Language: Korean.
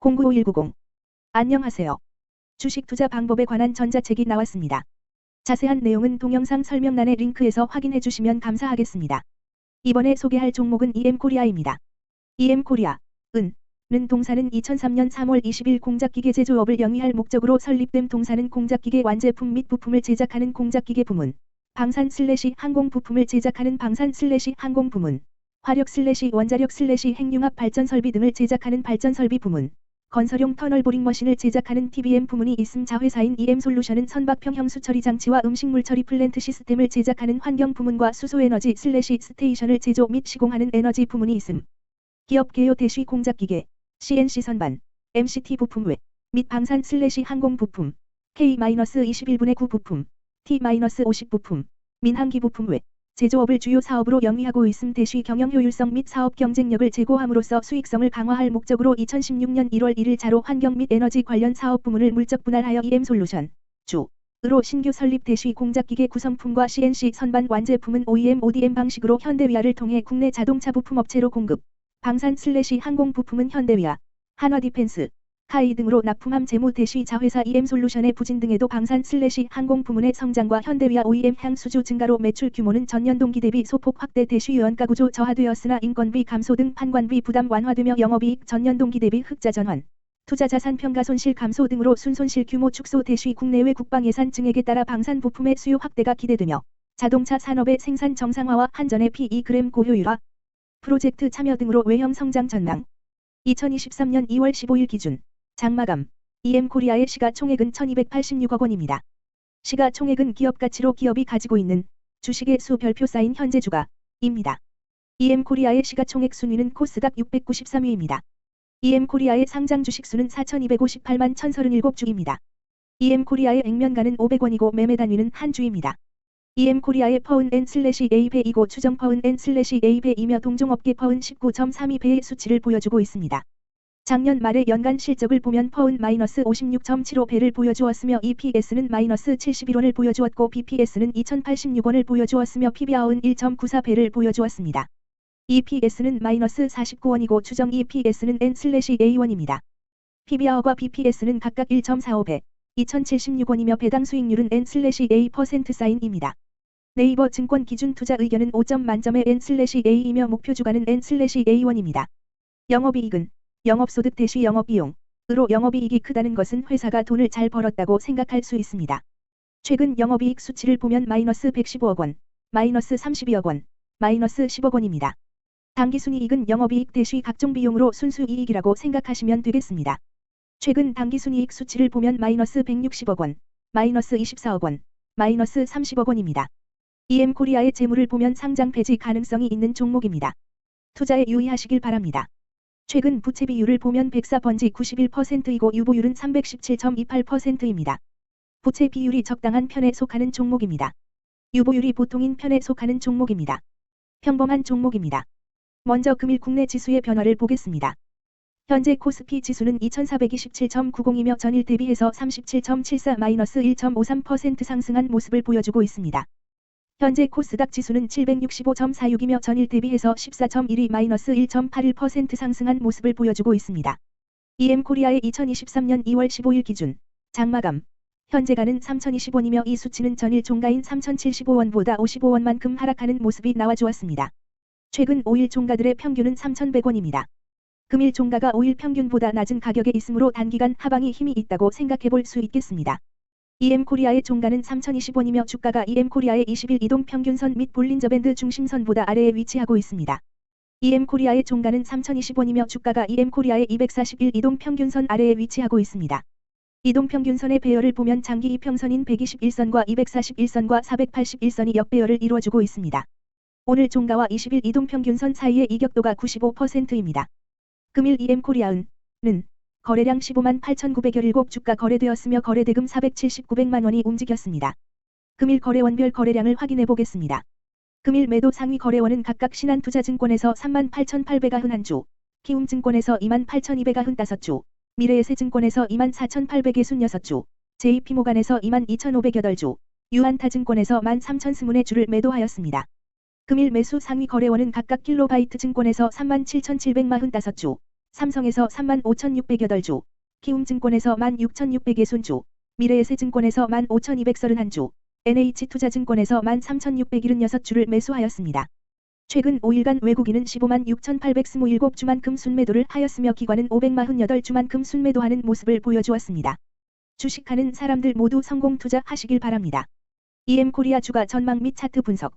095190. 안녕하세요. 주식 투자 방법에 관한 전자책이 나왔습니다. 자세한 내용은 동영상 설명란의 링크에서 확인해 주시면 감사하겠습니다. 이번에 소개할 종목은 EM코리아입니다. EM코리아, 은, 는 동사는 2003년 3월 20일 공작기계 제조업을 영위할 목적으로 설립된 동사는 공작기계 완제품 및 부품을 제작하는 공작기계 부문, 방산 슬래시 항공 부품을 제작하는 방산 슬래시 항공 부문, 화력 슬래시 원자력 슬래시 핵융합 발전 설비 등을 제작하는 발전 설비 부문, 건설용 터널 보링 머신을 제작하는 TBM 부문이 있음 자회사인 EM솔루션은 선박평 형 수 처리 장치와 음식물 처리 플랜트 시스템을 제작하는 환경 부문과 수소에너지 슬래시 스테이션을 제조 및 시공하는 에너지 부문이 있음. 기업 개요 대쉬 공작기계, CNC 선반, MCT 부품 외, 및 방산 슬래시 항공 부품, K-21분의 9 부품, T-50 부품, 민항기 부품 외, 제조업을 주요 사업으로 영위하고 있음 대쉬 경영 효율성 및 사업 경쟁력을 제고함으로써 수익성을 강화할 목적으로 2016년 1월 1일 자로 환경 및 에너지 관련 사업 부문을 물적 분할하여 EM솔루션, 주, 으로 신규 설립 대쉬 공작기계 구성품과 CNC 선반 완제품은 OEM ODM 방식으로 현대위아를 통해 국내 자동차 부품 업체로 공급, 방산 슬래시 항공 부품은 현대위아, 한화디펜스, 카이 등으로 납품함 재무 대쉬 자회사 EM솔루션의 부진 등에도 방산 슬래시 항공 부문의 성장과 현대위아 OEM 향수주 증가로 매출 규모는 전년 동기 대비 소폭 확대 대쉬 유연가 구조 저하되었으나 인건비 감소 등 판관비 부담 완화되며 영업이익 전년 동기 대비 흑자 전환. 투자 자산 평가 손실 감소 등으로 순손실 규모 축소 대쉬 국내외 국방 예산 증액에 따라 방산 부품의 수요 확대가 기대되며 자동차 산업의 생산 정상화와 한전의 P2g 고효율화, 프로젝트 참여 등으로 외형 성장 전망. 2023년 2월 15일 기준 장마감 EM코리아의 시가총액은 1286억 원입니다. 시가총액은 기업 가치로 기업이 가지고 있는 주식의 수 별표 쌓인 현재 주가입니다. EM코리아의 시가총액 순위는 코스닥 693위입니다. EM코리아의 상장 주식수는 4258만 1037주입니다. EM코리아의 액면가는 500원이고 매매 단위는 한 주입니다. EM코리아의 퍼은 N 슬래시 A배이고 추정 퍼은 N 슬래시 A배이며 동종업계 퍼은 19.32배의 수치를 보여주고 있습니다. 작년 말의 연간 실적을 보면 퍼은 마이너스 56.75배를 보여주었으며 EPS는 마이너스 71원을 보여주었고 BPS는 2086원을 보여주었으며 PBR은 1.94배를 보여주었습니다. EPS는 마이너스 49원이고 추정 EPS는 N/A1입니다. PBR과 BPS는 각각 1.45배, 2076원이며 배당 수익률은 N/A% 사인입니다. 네이버 증권 기준 투자 의견은 5점 만점의 N/A이며 목표 주가는 N/A1입니다. 영업이익은 영업소득 대시 영업비용으로 영업이익이 크다는 것은 회사가 돈을 잘 벌었다고 생각할 수 있습니다. 최근 영업이익 수치를 보면 마이너스 115억 원, 마이너스 32억 원, 마이너스 10억 원입니다. 당기순이익은 영업이익 대시 각종 비용으로 순수이익이라고 생각하시면 되겠습니다. 최근 당기순이익 수치를 보면 마이너스 160억 원, 마이너스 24억 원, 마이너스 30억 원입니다. EM코리아의 재물을 보면 상장 폐지 가능성이 있는 종목입니다. 투자에 유의하시길 바랍니다. 최근 부채 비율을 보면 104번지 91%이고 유보율은 317.28%입니다. 부채 비율이 적당한 편에 속하는 종목입니다. 유보율이 보통인 편에 속하는 종목입니다. 평범한 종목입니다. 먼저 금일 국내 지수의 변화를 보겠습니다. 현재 코스피 지수는 2427.90이며 전일 대비해서 37.74-1.53% 상승한 모습을 보여주고 있습니다. 현재 코스닥 지수는 765.46이며 전일 대비해서 14.12-1.81% 상승한 모습을 보여주고 있습니다. EM코리아의 2023년 2월 15일 기준 장마감 현재가는 3,020원이며 이 수치는 전일 종가인 3,075원보다 55원만큼 하락하는 모습이 나와주었습니다. 최근 5일 종가들의 평균은 3,100원입니다. 금일 종가가 5일 평균보다 낮은 가격에 있으므로 단기간 하방이 힘이 있다고 생각해 볼 수 있겠습니다. EM코리아의 종가는 3,020원이며 주가가 EM코리아의 20일 이동 평균선 및 볼린저밴드 중심선보다 아래에 위치하고 있습니다. EM코리아의 종가는 3,020원이며 주가가 EM코리아의 241 이동 평균선 아래에 위치하고 있습니다. 이동 평균선의 배열을 보면 장기 이평선인 121선과 241선과 481선이 역배열을 이루어주고 있습니다. 오늘 종가와 20일 이동 평균선 사이의 이격도가 95%입니다. 금일 EM코리아은 는 거래량 15만 8,917 주가 거래되었으며 거래대금 479백만 원이 움직였습니다. 금일 거래원별 거래량을 확인해 보겠습니다. 금일 매도 상위 거래원은 각각 신한투자증권에서 3만 8,891주, 키움증권에서 2만 8,295주, 미래에셋증권에서 2만 4,866주, JP모간에서 2만 2,508주, 유한타증권에서 1만 3,020의 매도하였습니다. 금일 매수 상위 거래원은 각각 킬로바이트 증권에서 3만 7,745주, 삼성에서 35,608주, 키움증권에서 16,660주, 미래에셋증권에서 15,231주, NH투자증권에서 13,676주를 매수하였습니다. 최근 5일간 외국인은 15만 6,827주만큼 순매도를 하였으며 기관은 548주만큼 순매도하는 모습을 보여주었습니다. 주식하는 사람들 모두 성공 투자하시길 바랍니다. EM코리아 주가 전망 및 차트 분석